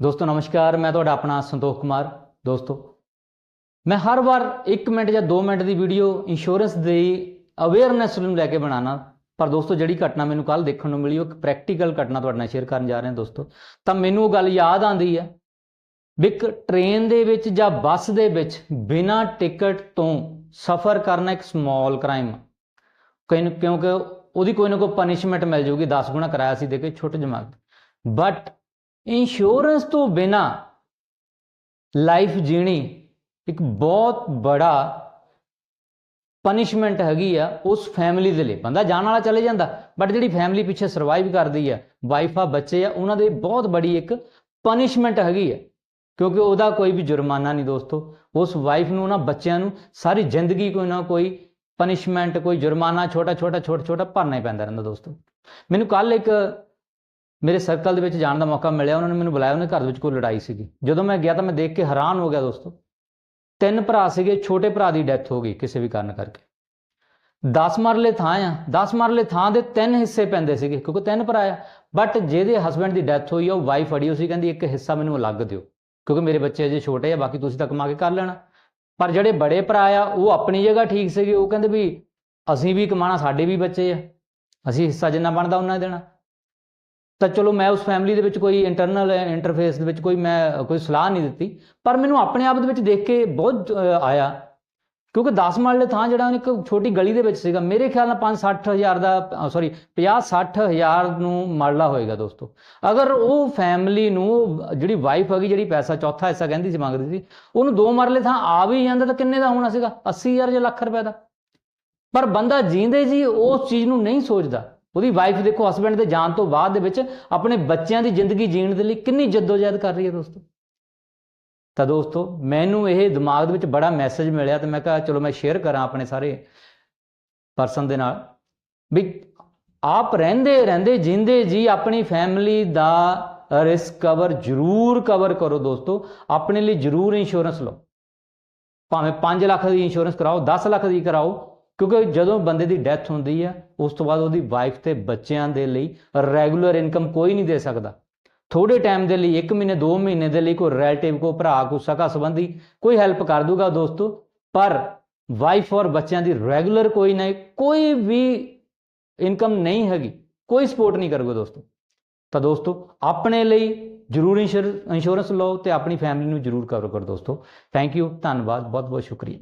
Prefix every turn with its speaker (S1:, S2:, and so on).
S1: ਦੋਸਤੋ, ਨਮਸਕਾਰ, ਮੈਂ ਤੁਹਾਡਾ ਆਪਣਾ ਸੰਤੋਖ ਕੁਮਾਰ। ਦੋਸਤੋ, ਮੈਂ ਹਰ ਵਾਰ 1 ਮਿੰਟ ਜਾਂ 2 ਮਿੰਟ ਦੀ ਵੀਡੀਓ ਇੰਸ਼ੋਰੈਂਸ ਦੀ ਅਵੇਅਰਨੈਸ ਨੂੰ ਲੈ ਕੇ ਬਣਾਉਣਾ। ਪਰ ਦੋਸਤੋ, ਜਿਹੜੀ ਘਟਨਾ ਮੈਨੂੰ ਕੱਲ ਦੇਖਣ ਨੂੰ ਮਿਲੀ, ਉਹ ਇੱਕ ਪ੍ਰੈਕਟੀਕਲ ਘਟਨਾ ਤੁਹਾਡੇ ਨਾਲ ਸ਼ੇਅਰ ਕਰਨ ਜਾ ਰਹੇ ਹਾਂ ਦੋਸਤੋ। ਤਾਂ ਮੈਨੂੰ ਉਹ ਗੱਲ ਯਾਦ ਆਂਦੀ ਹੈ ਵੀ ਇੱਕ ਟ੍ਰੇਨ ਦੇ ਵਿੱਚ ਜਾਂ ਬੱਸ ਦੇ ਵਿੱਚ ਬਿਨਾਂ ਟਿਕਟ ਤੋਂ ਸਫ਼ਰ ਕਰਨਾ ਇੱਕ ਸਮਾਲ ਕ੍ਰਾਈਮ ਕਿਉਂਕਿ ਉਹਦੀ ਕੋਈ ਨਾ ਕੋਈ ਪਨਿਸ਼ਮੈਂਟ ਮਿਲ ਜੂਗੀ 10 ਗੁਣਾ ਕਿਰਾਇਆ ਸੀ ਦੇ ਕੇ ਛੋਟੇ ਜਮਾਤ ਬਟ ਇੰਸ਼ੋਰੈਂਸ ਤੋਂ ਬਿਨਾ ਲਾਈਫ ਜੀਣੀ ਇੱਕ ਬਹੁਤ ਬੜਾ ਪਨਿਸ਼ਮੈਂਟ ਹੈਗੀ ਆ ਉਸ ਫੈਮਿਲੀ ਦੇ ਲਈ। ਬੰਦਾ ਜਾਣ ਵਾਲਾ ਚਲੇ ਜਾਂਦਾ ਬਟ ਜਿਹੜੀ ਫੈਮਿਲੀ ਪਿੱਛੇ ਸਰਵਾਈਵ ਕਰਦੀ ਆ ਵਾਈਫ ਆ, ਬੱਚੇ ਆ, ਉਹਨਾਂ ਦੇ ਬਹੁਤ ਬੜੀ ਇੱਕ ਪਨਿਸ਼ਮੈਂਟ ਹੈਗੀ ਆ। ਕਿਉਂਕਿ ਉਹਦਾ ਕੋਈ ਵੀ ਜੁਰਮਾਨਾ ਨਹੀਂ ਦੋਸਤੋ। ਉਸ ਵਾਈਫ ਨੂੰ, ਉਹਨਾਂ ਬੱਚਿਆਂ ਨੂੰ ਸਾਰੀ ਜ਼ਿੰਦਗੀ ਕੋਈ ਨਾ ਕੋਈ ਪਨਿਸ਼ਮੈਂਟ ਕੋਈ ਜੁਰਮਾਨਾ ਛੋਟਾ ਛੋਟਾ ਛੋਟਾ ਛੋਟਾ ਭਰਨਾ ਹੀ ਪੈਂਦਾ ਰਹਿੰਦਾ ਦੋਸਤੋ। ਮੈਨੂੰ ਕੱਲ ਇੱਕ ਮੇਰੇ ਸਰਕਲ ਦੇ ਵਿੱਚ ਜਾਣ ਦਾ ਮੌਕਾ ਮਿਲਿਆ, ਉਹਨਾਂ ਨੇ ਮੈਨੂੰ ਬੁਲਾਇਆ, ਉਹਨਾਂ ਦੇ ਘਰ ਵਿੱਚ ਕੋਈ ਲੜਾਈ ਸੀਗੀ। ਜਦੋਂ ਮੈਂ ਗਿਆ ਤਾਂ ਮੈਂ ਦੇਖ ਕੇ ਹੈਰਾਨ ਹੋ ਗਿਆ ਦੋਸਤੋ। ਤਿੰਨ ਭਰਾ ਸੀਗੇ, ਛੋਟੇ ਭਰਾ ਦੀ ਡੈਥ ਹੋ ਗਈ ਕਿਸੇ ਵੀ ਕਾਰਨ ਕਰਕੇ। 10 ਮਰਲੇ ਥਾਂ ਆ 10 ਮਰਲੇ ਥਾਂ ਦੇ ਤਿੰਨ ਹਿੱਸੇ ਪੈਂਦੇ ਸੀਗੇ, ਕਿਉਂਕਿ ਤਿੰਨ ਭਰਾ ਆ। ਬਟ ਜਿਹਦੇ ਹਸਬੰਡ ਦੀ ਡੈਥ ਹੋਈ ਆ, ਉਹ ਵਾਈਫ ਅੜੀ ਸੀ ਕਹਿੰਦੀ, ਇੱਕ ਹਿੱਸਾ ਮੈਨੂੰ ਅਲੱਗ ਦਿਓ, ਕਿਉਂਕਿ ਮੇਰੇ ਬੱਚੇ ਅਜੇ ਛੋਟੇ ਆ, ਬਾਕੀ ਤੁਸੀਂ ਤਾਂ ਕਮਾ ਕੇ ਕਰ ਲੈਣਾ। ਪਰ ਜਿਹੜੇ ਬੜੇ ਭਰਾ ਆ, ਉਹ ਆਪਣੀ ਜਗ੍ਹਾ ਠੀਕ ਸੀਗੇ, ਉਹ ਕਹਿੰਦੇ ਵੀ ਅਸੀਂ ਵੀ ਕਮਾਣਾ ਸਾਡੇ ਵੀ ਬੱਚੇ ਆ। ਅਸੀਂ ਹਿੱਸਾ ਜਿੰਨਾ ਬਣਦਾ, ਉਹਨਾਂ ਦੇਣਾ। ਤਾਂ ਚਲੋ ਮੈਂ ਉਸ ਫੈਮਿਲੀ ਦੇ ਵਿੱਚ ਕੋਈ ਇੰਟਰਨਲ ਇੰਟਰਫੇਸ ਦੇ ਵਿੱਚ ਕੋਈ ਮੈਂ, ਕੋਈ ਸਲਾਹ ਨਹੀਂ ਦਿੱਤੀ, ਪਰ ਮੈਨੂੰ ਆਪਣੇ ਆਪ ਦੇ ਵਿੱਚ ਦੇਖ ਕੇ ਬਹੁਤ ਆਇਆ। ਕਿਉਂਕਿ 10 ਮਰਲੇ ਥਾਂ ਜਿਹੜਾ ਇੱਕ ਛੋਟੀ ਗਲੀ ਦੇ ਵਿੱਚ ਸੀਗਾ, ਮੇਰੇ ਖਿਆਲ ਨਾਲ 5-60 ਹਜ਼ਾਰ ਦਾ ਸੌਰੀ 50-60 ਹਜ਼ਾਰ ਨੂੰ ਮਰਲਾ ਹੋਏਗਾ ਦੋਸਤੋ। ਅਗਰ ਉਹ ਫੈਮਿਲੀ ਨੂੰ, ਜਿਹੜੀ ਵਾਈਫ ਹੈਗੀ, ਜਿਹੜੀ ਪੈਸਾ, ਚੌਥਾ ਹਿੱਸਾ ਕਹਿੰਦੀ ਸੀ, ਮੰਗਦੀ ਸੀ, ਉਹਨੂੰ ਦੋ ਮਰਲੇ ਥਾਂ ਆ ਵੀ ਜਾਂਦਾ ਤਾਂ ਕਿੰਨੇ ਦਾ ਹੋਣਾ ਸੀਗਾ? 80000 ਜਾਂ ਲੱਖ ਰੁਪਏ ਦਾ। ਪਰ ਬੰਦਾ ਜੀਂਦੇ ਜੀ, ਉਸ ਚੀਜ਼ ਨੂੰ ਨਹੀਂ ਸੋਚਦਾ। ਉਹਦੀ ਵਾਈਫ ਦੇਖੋ ਹਸਬੰਡ ਦੇ ਜਾਣ ਤੋਂ ਬਾਅਦ ਦੇ ਵਿੱਚ ਆਪਣੇ ਬੱਚਿਆਂ ਦੀ ਜ਼ਿੰਦਗੀ ਜੀਣ ਦੇ ਲਈ ਕਿੰਨੀ ਜਦੋਜਹਿਦ ਕਰ ਰਹੀ ਹੈ ਦੋਸਤੋ। ਤਾਂ ਦੋਸਤੋ, ਮੈਨੂੰ ਇਹ ਦਿਮਾਗ ਦੇ ਵਿੱਚ ਬੜਾ ਮੈਸੇਜ ਮਿਲਿਆ ਤੇ ਮੈਂ ਕਿਹਾ, ਚਲੋ ਮੈਂ ਸ਼ੇਅਰ ਕਰਾਂ ਆਪਣੇ ਸਾਰੇ ਪਰਸਨ ਦੇ ਨਾਲ। ਵੀ ਆਪ ਰਹਿੰਦੇ ਰਹਿੰਦੇ, ਜਿੰਦੇ ਜੀ ਆਪਣੀ ਫੈਮਿਲੀ ਦਾ ਰਿਸਕ ਕਵਰ ਜ਼ਰੂਰ ਕਵਰ ਕਰੋ ਦੋਸਤੋ। ਆਪਣੇ ਲਈ ਜ਼ਰੂਰ ਇੰਸ਼ੋਰੈਂਸ ਲਓ। ਭਾਵੇਂ 5 ਲੱਖ ਦੀ ਇੰਸ਼ੋਰੈਂਸ ਕਰਾਓ 10 ਲੱਖ ਦੀ ਕਰਾਓ ਕਿਉਂਕਿ ਜਦੋਂ ਬੰਦੇ ਦੀ ਡੈਥ ਹੁੰਦੀ ਹੈ ਉਸ ਤੋਂ ਬਾਅਦ ਉਹਦੀ ਵਾਈਫ ਤੇ ਬੱਚਿਆਂ ਦੇ ਲਈ ਰੈਗੂਲਰ ਇਨਕਮ ਕੋਈ ਨਹੀਂ ਦੇ ਸਕਦਾ। ਥੋੜੇ ਟਾਈਮ ਦੇ ਲਈ 1 ਮਹੀਨੇ 2 ਮਹੀਨੇ ਦੇ ਲਈ ਕੋਈ ਰਿਲੇਟਿਵ ਕੋ ਭਰਾ ਕੋ ਸਕਾ ਸੰਬੰਧੀ ਕੋਈ ਹੈਲਪ ਕਰ ਦੂਗਾ ਦੋਸਤੋ, ਪਰ ਵਾਈਫ ਔਰ ਬੱਚਿਆਂ ਦੀ ਰੈਗੂਲਰ ਕੋਈ ਨਹੀਂ, ਕੋਈ ਵੀ ਇਨਕਮ ਨਹੀਂ ਹੈਗੀ, ਕੋਈ ਸਪੋਰਟ ਨਹੀਂ ਕਰੂਗਾ ਦੋਸਤੋ। ਤਾਂ ਦੋਸਤੋ, ਆਪਣੇ ਲਈ ਜ਼ਰੂਰ ਇੰਸ਼ੋਰੈਂਸ ਲਓ ਤੇ ਆਪਣੀ ਫੈਮਿਲੀ ਨੂੰ ਜ਼ਰੂਰ ਕਵਰ ਕਰੋ ਦੋਸਤੋ। ਥੈਂਕ ਯੂ ਧੰਨਵਾਦ ਬਹੁਤ ਬਹੁਤ ਸ਼ੁਕਰੀਆ।